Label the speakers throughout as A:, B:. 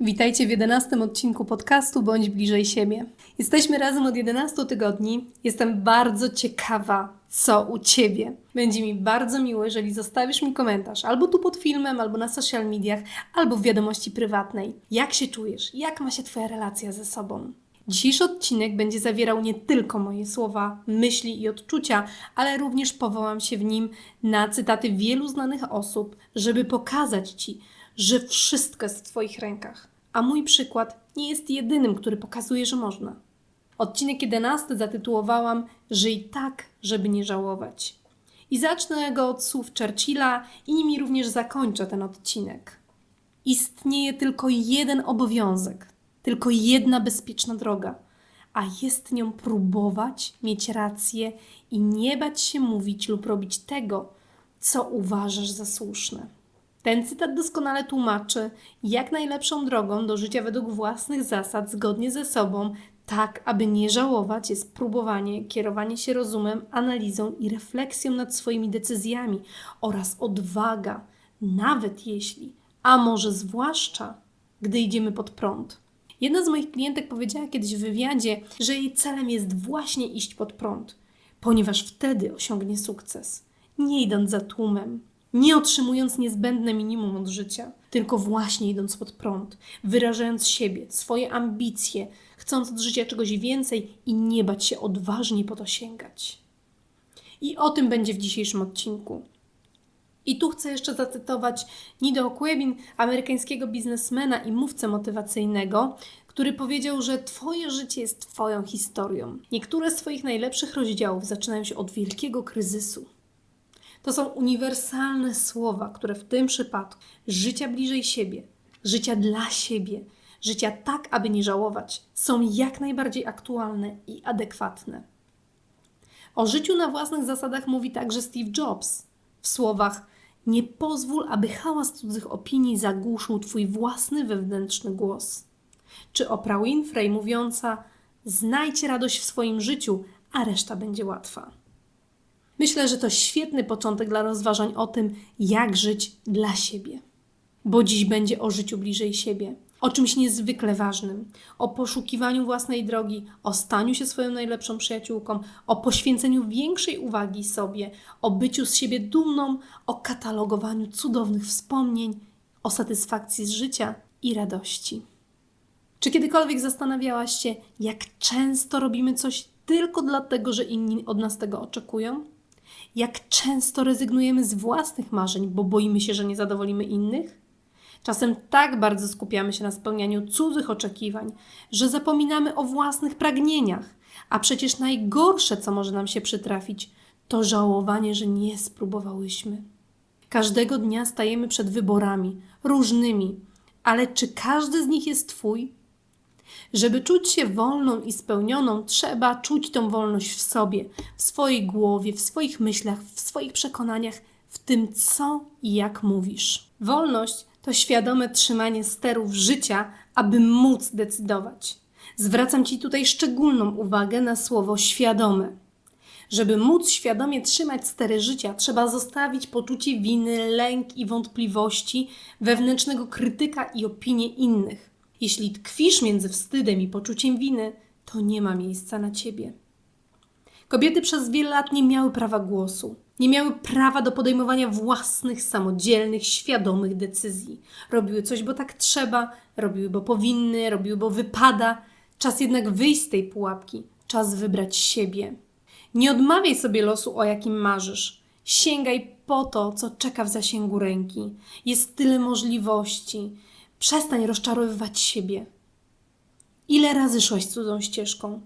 A: Witajcie w 11 odcinku podcastu Bądź bliżej siebie. Jesteśmy razem od 11 tygodni. Jestem bardzo ciekawa, co u Ciebie. Będzie mi bardzo miło, jeżeli zostawisz mi komentarz albo tu pod filmem, albo na social mediach, albo w wiadomości prywatnej. Jak się czujesz? Jak ma się Twoja relacja ze sobą? Dzisiejszy odcinek będzie zawierał nie tylko moje słowa, myśli i odczucia, ale również powołam się w nim na cytaty wielu znanych osób, żeby pokazać Ci, że wszystko jest w Twoich rękach. A mój przykład nie jest jedynym, który pokazuje, że można. Odcinek 11 zatytułowałam Żyj tak, żeby nie żałować. I zacznę go od słów Churchilla i nimi również zakończę ten odcinek. Istnieje tylko jeden obowiązek, tylko jedna bezpieczna droga, a jest nią próbować, mieć rację i nie bać się mówić lub robić tego, co uważasz za słuszne. Ten cytat doskonale tłumaczy, jak najlepszą drogą do życia według własnych zasad, zgodnie ze sobą, tak aby nie żałować, jest próbowanie, kierowanie się rozumem, analizą i refleksją nad swoimi decyzjami oraz odwaga, nawet jeśli, a może zwłaszcza, gdy idziemy pod prąd. Jedna z moich klientek powiedziała kiedyś w wywiadzie, że jej celem jest właśnie iść pod prąd, ponieważ wtedy osiągnie sukces, nie idąc za tłumem, nie otrzymując niezbędne minimum od życia, tylko właśnie idąc pod prąd, wyrażając siebie, swoje ambicje, chcąc od życia czegoś więcej i nie bać się odważnie po to sięgać. I o tym będzie w dzisiejszym odcinku. I tu chcę jeszcze zacytować Nido Quebin, amerykańskiego biznesmena i mówcę motywacyjnego, który powiedział, że Twoje życie jest Twoją historią. Niektóre z Twoich najlepszych rozdziałów zaczynają się od wielkiego kryzysu. To są uniwersalne słowa, które w tym przypadku życia bliżej siebie, życia dla siebie, życia tak, aby nie żałować, są jak najbardziej aktualne i adekwatne. O życiu na własnych zasadach mówi także Steve Jobs w słowach: Nie pozwól, aby hałas cudzych opinii zagłuszył Twój własny wewnętrzny głos. Czy Oprah Winfrey mówiąca: Znajdź radość w swoim życiu, a reszta będzie łatwa. Myślę, że to świetny początek dla rozważań o tym, jak żyć dla siebie. Bo dziś będzie o życiu bliżej siebie, o czymś niezwykle ważnym, o poszukiwaniu własnej drogi, o staniu się swoją najlepszą przyjaciółką, o poświęceniu większej uwagi sobie, o byciu z siebie dumną, o katalogowaniu cudownych wspomnień, o satysfakcji z życia i radości. Czy kiedykolwiek zastanawiałaś się, jak często robimy coś tylko dlatego, że inni od nas tego oczekują? Jak często rezygnujemy z własnych marzeń, bo boimy się, że nie zadowolimy innych? Czasem tak bardzo skupiamy się na spełnianiu cudzych oczekiwań, że zapominamy o własnych pragnieniach. A przecież najgorsze, co może nam się przytrafić, to żałowanie, że nie spróbowałyśmy. Każdego dnia stajemy przed wyborami, różnymi, ale czy każdy z nich jest Twój? Żeby czuć się wolną i spełnioną, trzeba czuć tą wolność w sobie, w swojej głowie, w swoich myślach, w swoich przekonaniach, w tym co i jak mówisz. Wolność to świadome trzymanie sterów życia, aby móc decydować. Zwracam Ci tutaj szczególną uwagę na słowo świadome. Żeby móc świadomie trzymać stery życia, trzeba zostawić poczucie winy, lęk i wątpliwości, wewnętrznego krytyka i opinie innych. Jeśli tkwisz między wstydem i poczuciem winy, to nie ma miejsca na ciebie. Kobiety przez wiele lat nie miały prawa głosu, nie miały prawa do podejmowania własnych, samodzielnych, świadomych decyzji. Robiły coś, bo tak trzeba, robiły, bo powinny, robiły, bo wypada. Czas jednak wyjść z tej pułapki, czas wybrać siebie. Nie odmawiaj sobie losu, o jakim marzysz. Sięgaj po to, co czeka w zasięgu ręki. Jest tyle możliwości. Przestań rozczarowywać siebie. Ile razy szłaś cudzą ścieżką?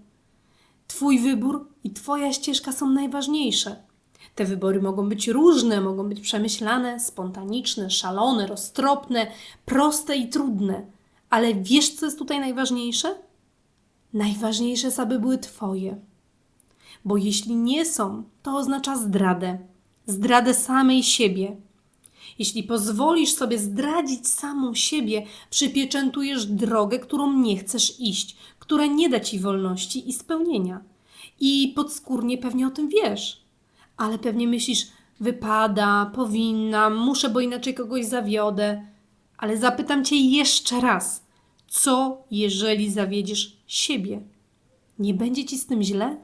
A: Twój wybór i Twoja ścieżka są najważniejsze. Te wybory mogą być różne, mogą być przemyślane, spontaniczne, szalone, roztropne, proste i trudne. Ale wiesz, co jest tutaj najważniejsze? Najważniejsze jest, aby były Twoje. Bo jeśli nie są, to oznacza zdradę. Zdradę samej siebie. Jeśli pozwolisz sobie zdradzić samą siebie, przypieczętujesz drogę, którą nie chcesz iść, która nie da ci wolności i spełnienia. I podskórnie pewnie o tym wiesz, ale pewnie myślisz, wypada, powinnam, muszę, bo inaczej kogoś zawiodę. Ale zapytam cię jeszcze raz, Co, jeżeli zawiedziesz siebie? Nie będzie ci z tym źle?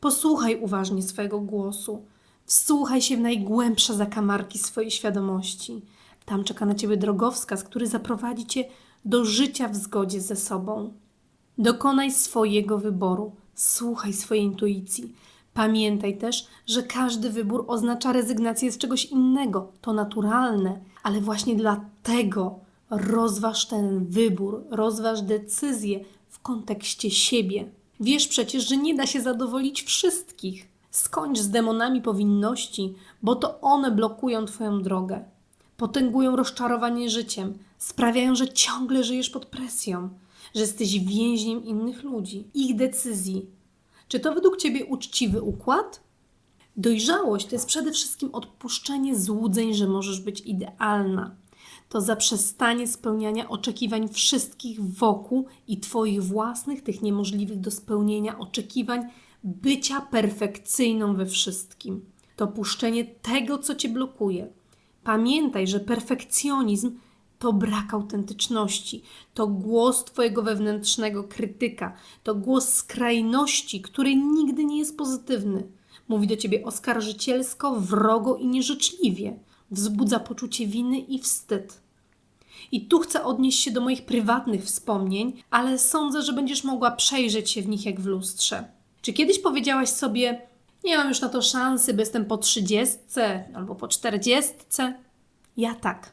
A: Posłuchaj uważnie swojego głosu. Wsłuchaj się w najgłębsze zakamarki swojej świadomości. Tam czeka na ciebie drogowskaz, który zaprowadzi cię do życia w zgodzie ze sobą. Dokonaj swojego wyboru. Słuchaj swojej intuicji. Pamiętaj też, że każdy wybór oznacza rezygnację z czegoś innego. To naturalne, ale właśnie dlatego rozważ ten wybór, rozważ decyzję w kontekście siebie. Wiesz przecież, że nie da się zadowolić wszystkich. Skończ z demonami powinności, bo to one blokują Twoją drogę. Potęgują rozczarowanie życiem, sprawiają, że ciągle żyjesz pod presją, że jesteś więźniem innych ludzi, ich decyzji. Czy to według Ciebie uczciwy układ? Dojrzałość to jest przede wszystkim odpuszczenie złudzeń, że możesz być idealna. To zaprzestanie spełniania oczekiwań wszystkich wokół i Twoich własnych, tych niemożliwych do spełnienia oczekiwań bycia perfekcyjną we wszystkim. To puszczenie tego, co Cię blokuje. Pamiętaj, że perfekcjonizm to brak autentyczności, to głos Twojego wewnętrznego krytyka, to głos skrajności, który nigdy nie jest pozytywny. Mówi do Ciebie oskarżycielsko, wrogo i nieżyczliwie. Wzbudza poczucie winy i wstyd. I tu chcę odnieść się do moich prywatnych wspomnień, ale sądzę, że będziesz mogła przejrzeć się w nich jak w lustrze. Czy kiedyś powiedziałaś sobie, nie mam już na to szansy, bo jestem po trzydziestce albo po czterdziestce? Ja tak.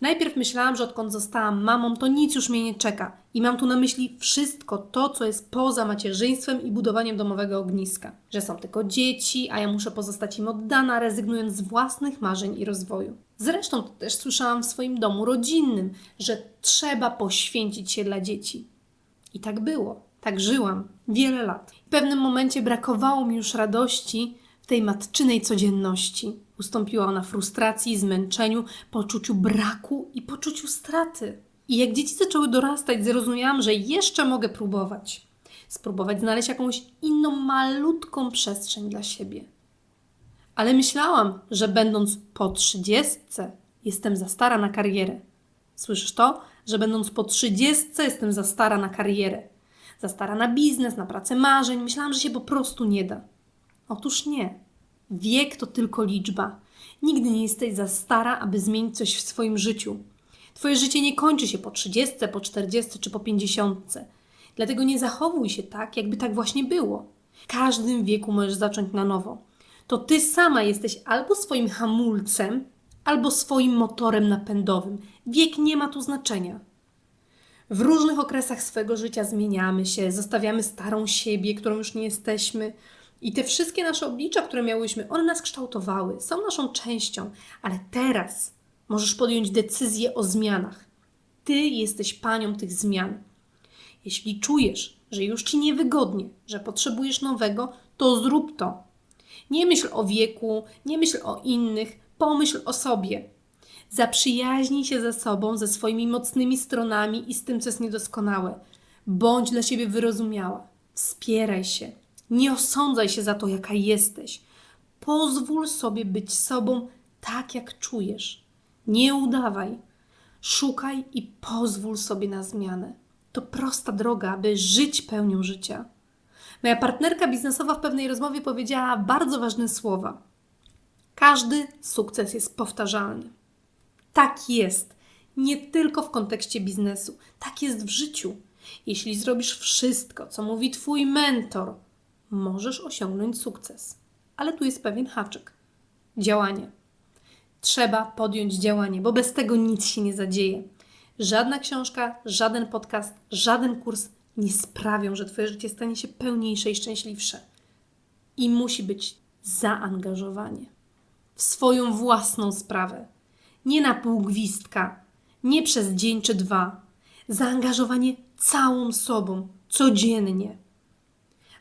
A: Najpierw myślałam, że odkąd zostałam mamą, to nic już mnie nie czeka. I mam tu na myśli wszystko to, co jest poza macierzyństwem i budowaniem domowego ogniska. Że są tylko dzieci, a ja muszę pozostać im oddana, rezygnując z własnych marzeń i rozwoju. Zresztą to też słyszałam w swoim domu rodzinnym, że trzeba poświęcić się dla dzieci. I tak było. Tak żyłam wiele lat. Pewnym momencie brakowało mi już radości w tej matczynej codzienności. Ustąpiła ona frustracji, zmęczeniu, poczuciu braku i poczuciu straty. I jak dzieci zaczęły dorastać, zrozumiałam, że jeszcze mogę próbować. Spróbować znaleźć jakąś inną, malutką przestrzeń dla siebie. Ale myślałam, że będąc po trzydziestce, jestem za stara na karierę. Słyszysz to? Że będąc po trzydziestce, jestem za stara na karierę. Za stara na biznes, na pracę marzeń. Myślałam, że się po prostu nie da. Otóż nie. Wiek to tylko liczba. Nigdy nie jesteś za stara, aby zmienić coś w swoim życiu. Twoje życie nie kończy się po 30, po 40 czy po 50. Dlatego nie zachowuj się tak, jakby tak właśnie było. W każdym wieku możesz zacząć na nowo. To ty sama jesteś albo swoim hamulcem, albo swoim motorem napędowym. Wiek nie ma tu znaczenia. W różnych okresach swego życia zmieniamy się, zostawiamy starą siebie, którą już nie jesteśmy. I te wszystkie nasze oblicza, które miałyśmy, one nas kształtowały, są naszą częścią, ale teraz możesz podjąć decyzję o zmianach. Ty jesteś panią tych zmian. Jeśli czujesz, że już ci niewygodnie, że potrzebujesz nowego, to zrób to. Nie myśl o wieku, nie myśl o innych, pomyśl o sobie. Zaprzyjaźnij się ze sobą, ze swoimi mocnymi stronami i z tym, co jest niedoskonałe. Bądź dla siebie wyrozumiała. Wspieraj się. Nie osądzaj się za to, jaka jesteś. Pozwól sobie być sobą tak, jak czujesz. Nie udawaj. Szukaj i pozwól sobie na zmianę. To prosta droga, aby żyć pełnią życia. Moja partnerka biznesowa w pewnej rozmowie powiedziała bardzo ważne słowa. Każdy sukces jest powtarzalny. Tak jest. Nie tylko w kontekście biznesu. Tak jest w życiu. Jeśli zrobisz wszystko, co mówi Twój mentor, możesz osiągnąć sukces. Ale tu jest pewien haczyk. Działanie. Trzeba podjąć działanie, bo bez tego nic się nie zadzieje. Żadna książka, żaden podcast, żaden kurs nie sprawią, że Twoje życie stanie się pełniejsze i szczęśliwsze. I musi być zaangażowanie w swoją własną sprawę. Nie na pół gwizdka, nie przez dzień czy dwa. Zaangażowanie całą sobą, codziennie.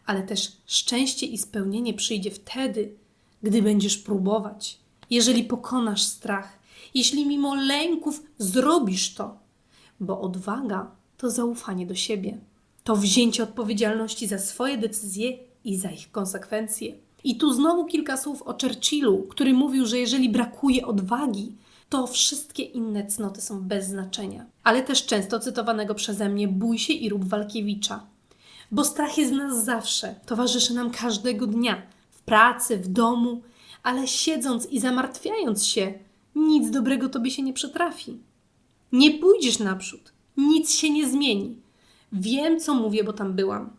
A: Ale też szczęście i spełnienie przyjdzie wtedy, gdy będziesz próbować, jeżeli pokonasz strach, jeśli mimo lęków zrobisz to, bo odwaga to zaufanie do siebie, to wzięcie odpowiedzialności za swoje decyzje i za ich konsekwencje. I tu znowu kilka słów o Churchillu, który mówił, że jeżeli brakuje odwagi, to wszystkie inne cnoty są bez znaczenia. Ale też często cytowanego przeze mnie bój się i rób Walkiewicza. Bo strach jest w nas zawsze, towarzyszy nam każdego dnia, w pracy, w domu, ale siedząc i zamartwiając się, nic dobrego tobie się nie przytrafi. Nie pójdziesz naprzód, nic się nie zmieni. Wiem, co mówię, bo tam byłam.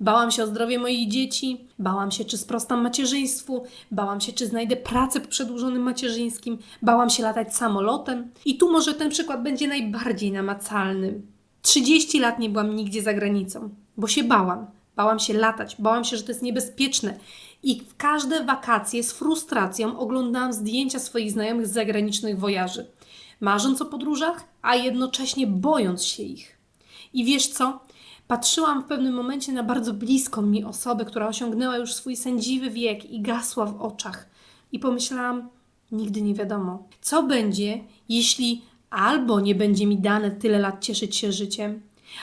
A: Bałam się o zdrowie moich dzieci, bałam się, czy sprostam macierzyństwu, bałam się, czy znajdę pracę po przedłużonym macierzyńskim, bałam się latać samolotem. I tu może ten przykład będzie najbardziej namacalny. 30 lat nie byłam nigdzie za granicą, bo się bałam. Bałam się latać, bałam się, że to jest niebezpieczne. I w każde wakacje z frustracją oglądałam zdjęcia swoich znajomych z zagranicznych wojaży, marząc o podróżach, a jednocześnie bojąc się ich. I wiesz co? Patrzyłam w pewnym momencie na bardzo bliską mi osobę, która osiągnęła już swój sędziwy wiek i gasła w oczach. I pomyślałam, nigdy nie wiadomo, co będzie, jeśli albo nie będzie mi dane tyle lat cieszyć się życiem,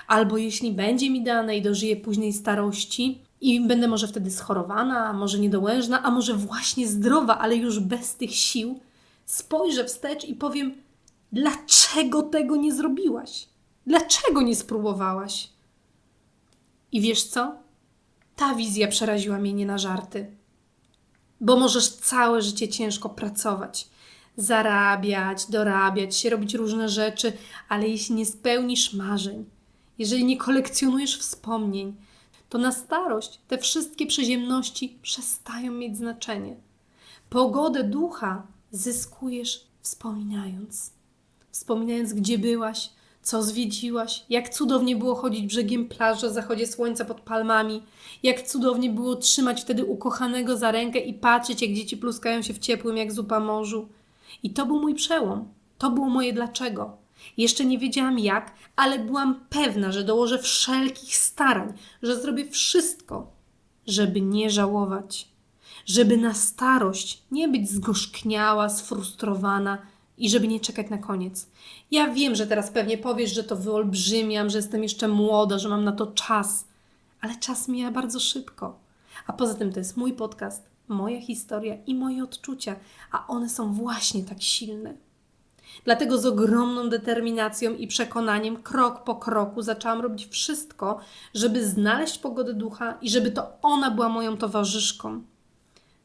A: albo jeśli będzie mi dane i dożyję późnej starości i będę może wtedy schorowana, a może niedołężna, a może właśnie zdrowa, ale już bez tych sił, spojrzę wstecz i powiem: Dlaczego tego nie zrobiłaś? Dlaczego nie spróbowałaś? I wiesz co? Ta wizja przeraziła mnie nie na żarty. Bo możesz całe życie ciężko pracować, zarabiać, dorabiać się, robić różne rzeczy, ale jeśli nie spełnisz marzeń, jeżeli nie kolekcjonujesz wspomnień, to na starość te wszystkie przyziemności przestają mieć znaczenie. Pogodę ducha zyskujesz wspominając. Wspominając, gdzie byłaś, co zwiedziłaś, jak cudownie było chodzić brzegiem plaży o zachodzie słońca pod palmami, jak cudownie było trzymać wtedy ukochanego za rękę i patrzeć, jak dzieci pluskają się w ciepłym jak zupa morzu. I to był mój przełom. To było moje dlaczego. Jeszcze nie wiedziałam jak, ale byłam pewna, że dołożę wszelkich starań, że zrobię wszystko, żeby nie żałować, żeby na starość nie być zgorzkniała, sfrustrowana i żeby nie czekać na koniec. Ja wiem, że teraz pewnie powiesz, że to wyolbrzymiam, że jestem jeszcze młoda, że mam na to czas, ale czas mija bardzo szybko. A poza tym to jest mój podcast, moja historia i moje odczucia, a one są właśnie tak silne. Dlatego z ogromną determinacją i przekonaniem, krok po kroku, zaczęłam robić wszystko, żeby znaleźć pogodę ducha i żeby to ona była moją towarzyszką.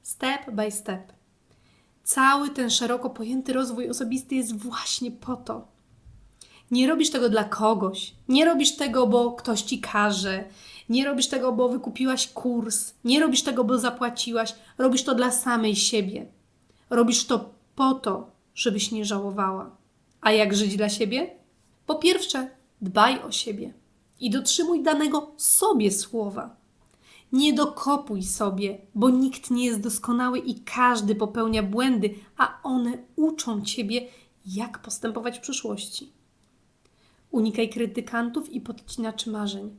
A: Step by step. Cały ten szeroko pojęty rozwój osobisty jest właśnie po to. Nie robisz tego dla kogoś, nie robisz tego, bo ktoś ci każe, nie robisz tego, bo wykupiłaś kurs, nie robisz tego, bo zapłaciłaś, robisz to dla samej siebie. Robisz to po to, żebyś nie żałowała. A jak żyć dla siebie? Po pierwsze, dbaj o siebie i dotrzymuj danego sobie słowa. Nie dokopuj sobie, bo nikt nie jest doskonały i każdy popełnia błędy, a one uczą ciebie, jak postępować w przyszłości. Unikaj krytykantów i podcinaczy marzeń.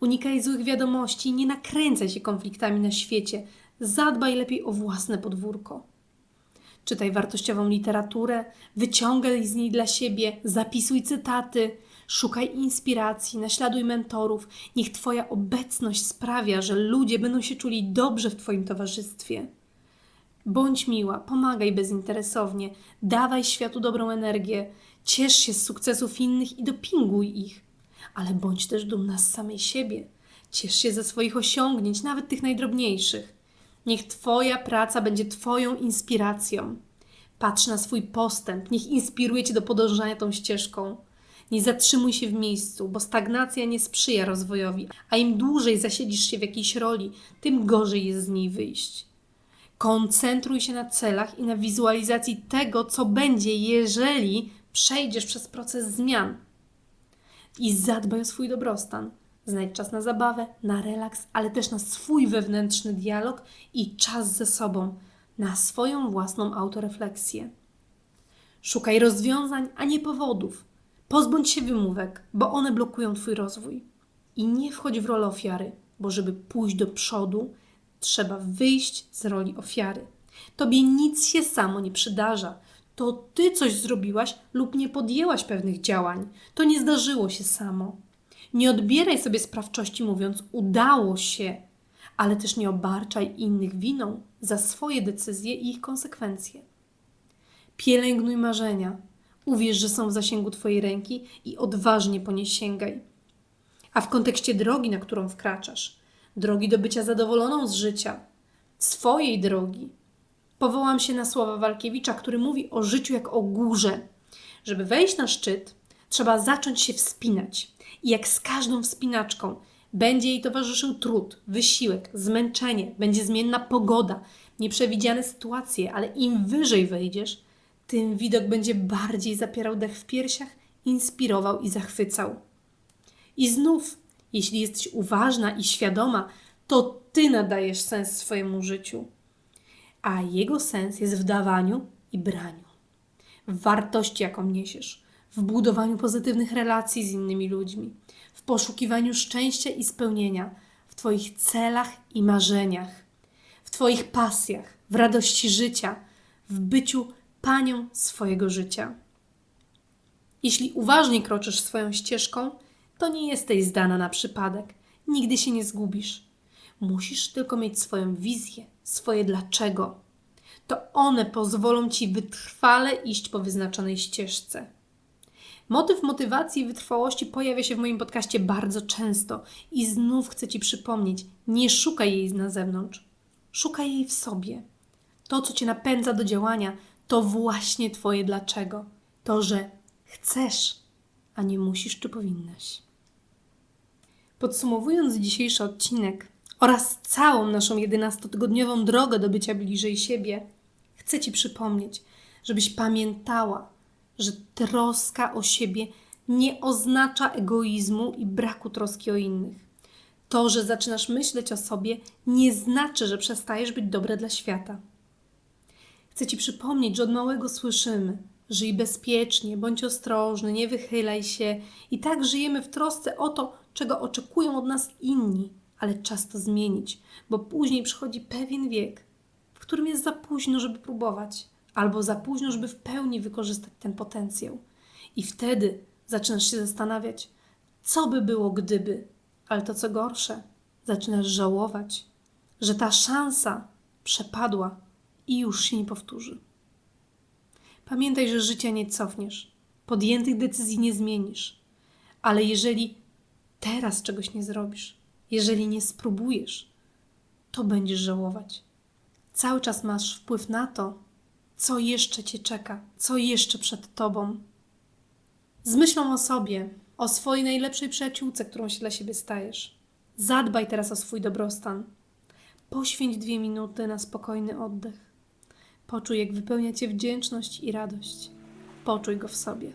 A: Unikaj złych wiadomości, nie nakręcaj się konfliktami na świecie. Zadbaj lepiej o własne podwórko. Czytaj wartościową literaturę, wyciągaj z niej dla siebie, zapisuj cytaty, szukaj inspiracji, naśladuj mentorów. Niech Twoja obecność sprawia, że ludzie będą się czuli dobrze w Twoim towarzystwie. Bądź miła, pomagaj bezinteresownie, dawaj światu dobrą energię, ciesz się z sukcesów innych i dopinguj ich. Ale bądź też dumna z samej siebie. Ciesz się ze swoich osiągnięć, nawet tych najdrobniejszych. Niech Twoja praca będzie Twoją inspiracją. Patrz na swój postęp, niech inspiruje Cię do podążania tą ścieżką. Nie zatrzymuj się w miejscu, bo stagnacja nie sprzyja rozwojowi, a im dłużej zasiedzisz się w jakiejś roli, tym gorzej jest z niej wyjść. Koncentruj się na celach i na wizualizacji tego, co będzie, jeżeli przejdziesz przez proces zmian. I zadbaj o swój dobrostan. Znajdź czas na zabawę, na relaks, ale też na swój wewnętrzny dialog i czas ze sobą, na swoją własną autorefleksję. Szukaj rozwiązań, a nie powodów. Pozbądź się wymówek, bo one blokują Twój rozwój. I nie wchodź w rolę ofiary, bo żeby pójść do przodu, trzeba wyjść z roli ofiary. Tobie nic się samo nie przydarza. To ty coś zrobiłaś lub nie podjęłaś pewnych działań. To nie zdarzyło się samo. Nie odbieraj sobie sprawczości, mówiąc udało się, ale też nie obarczaj innych winą za swoje decyzje i ich konsekwencje. Pielęgnuj marzenia. Uwierz, że są w zasięgu Twojej ręki i odważnie po nie sięgaj. A w kontekście drogi, na którą wkraczasz, drogi do bycia zadowoloną z życia, swojej drogi, powołam się na słowa Walkiewicza, który mówi o życiu jak o górze. Żeby wejść na szczyt, trzeba zacząć się wspinać. I jak z każdą wspinaczką, będzie jej towarzyszył trud, wysiłek, zmęczenie, będzie zmienna pogoda, nieprzewidziane sytuacje, ale im wyżej wejdziesz, tym widok będzie bardziej zapierał dech w piersiach, inspirował i zachwycał. I znów, jeśli jesteś uważna i świadoma, to ty nadajesz sens swojemu życiu, a jego sens jest w dawaniu i braniu, w wartości, jaką niesiesz, w budowaniu pozytywnych relacji z innymi ludźmi, w poszukiwaniu szczęścia i spełnienia, w Twoich celach i marzeniach, w Twoich pasjach, w radości życia, w byciu panią swojego życia. Jeśli uważnie kroczysz swoją ścieżką, to nie jesteś zdana na przypadek. Nigdy się nie zgubisz. Musisz tylko mieć swoją wizję, swoje dlaczego. To one pozwolą ci wytrwale iść po wyznaczonej ścieżce. Motyw motywacji i wytrwałości pojawia się w moim podcaście bardzo często i znów chcę Ci przypomnieć: nie szukaj jej na zewnątrz, szukaj jej w sobie. To, co Cię napędza do działania, to właśnie Twoje dlaczego. To, że chcesz, a nie musisz czy powinnaś. Podsumowując dzisiejszy odcinek oraz całą naszą 11-tygodniową drogę do bycia bliżej siebie, chcę Ci przypomnieć, żebyś pamiętała, że troska o siebie nie oznacza egoizmu i braku troski o innych. To, że zaczynasz myśleć o sobie, nie znaczy, że przestajesz być dobre dla świata. Chcę Ci przypomnieć, że od małego słyszymy: żyj bezpiecznie, bądź ostrożny, nie wychylaj się. I tak żyjemy w trosce o to, czego oczekują od nas inni, ale czas to zmienić, bo później przychodzi pewien wiek, w którym jest za późno, żeby próbować, albo za późno, żeby w pełni wykorzystać ten potencjał. I wtedy zaczynasz się zastanawiać, co by było gdyby, ale to co gorsze, zaczynasz żałować, że ta szansa przepadła i już się nie powtórzy. Pamiętaj, że życia nie cofniesz, podjętych decyzji nie zmienisz, ale jeżeli teraz czegoś nie zrobisz, jeżeli nie spróbujesz, to będziesz żałować. Cały czas masz wpływ na to, co jeszcze cię czeka, co jeszcze przed tobą. Z myślą o sobie, o swojej najlepszej przyjaciółce, którą się dla siebie stajesz. Zadbaj teraz o swój dobrostan. Poświęć dwie minuty na spokojny oddech. Poczuj, jak wypełnia cię wdzięczność i radość. Poczuj go w sobie.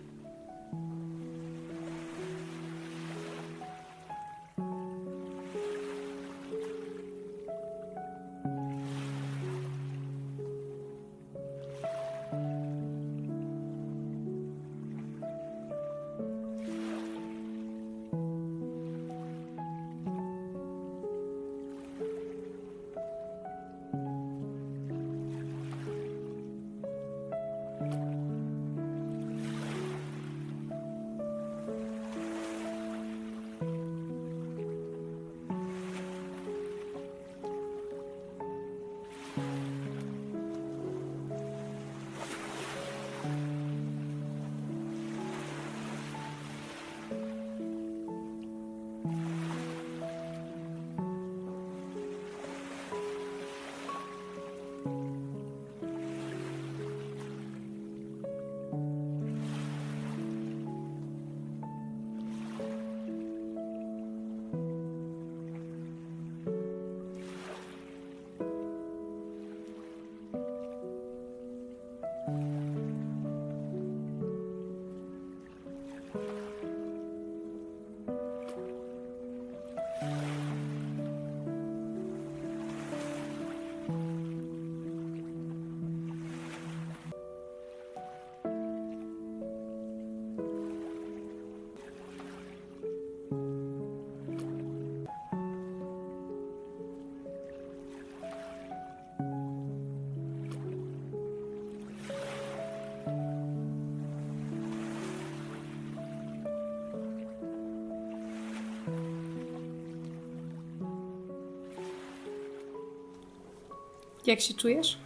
A: Jak się czujesz?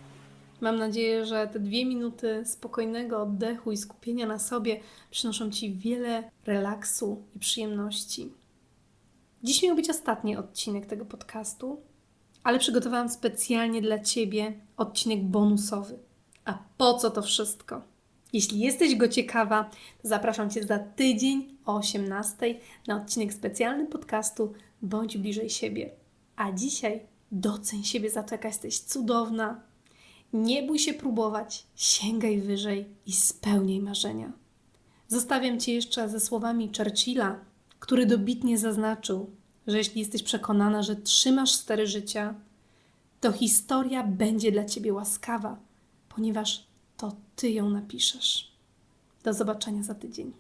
A: Mam nadzieję, że te dwie minuty spokojnego oddechu i skupienia na sobie przynoszą Ci wiele relaksu i przyjemności. Dziś miał być ostatni odcinek tego podcastu, ale przygotowałam specjalnie dla Ciebie odcinek bonusowy. A po co to wszystko? Jeśli jesteś go ciekawa, to zapraszam Cię za tydzień o 18 na odcinek specjalny podcastu Bądź bliżej siebie. A dzisiaj doceń siebie za to, jaka jesteś cudowna. Nie bój się próbować, sięgaj wyżej i spełniaj marzenia. Zostawiam Cię jeszcze ze słowami Churchilla, który dobitnie zaznaczył, że jeśli jesteś przekonana, że trzymasz stery życia, to historia będzie dla Ciebie łaskawa, ponieważ to Ty ją napiszesz. Do zobaczenia za tydzień.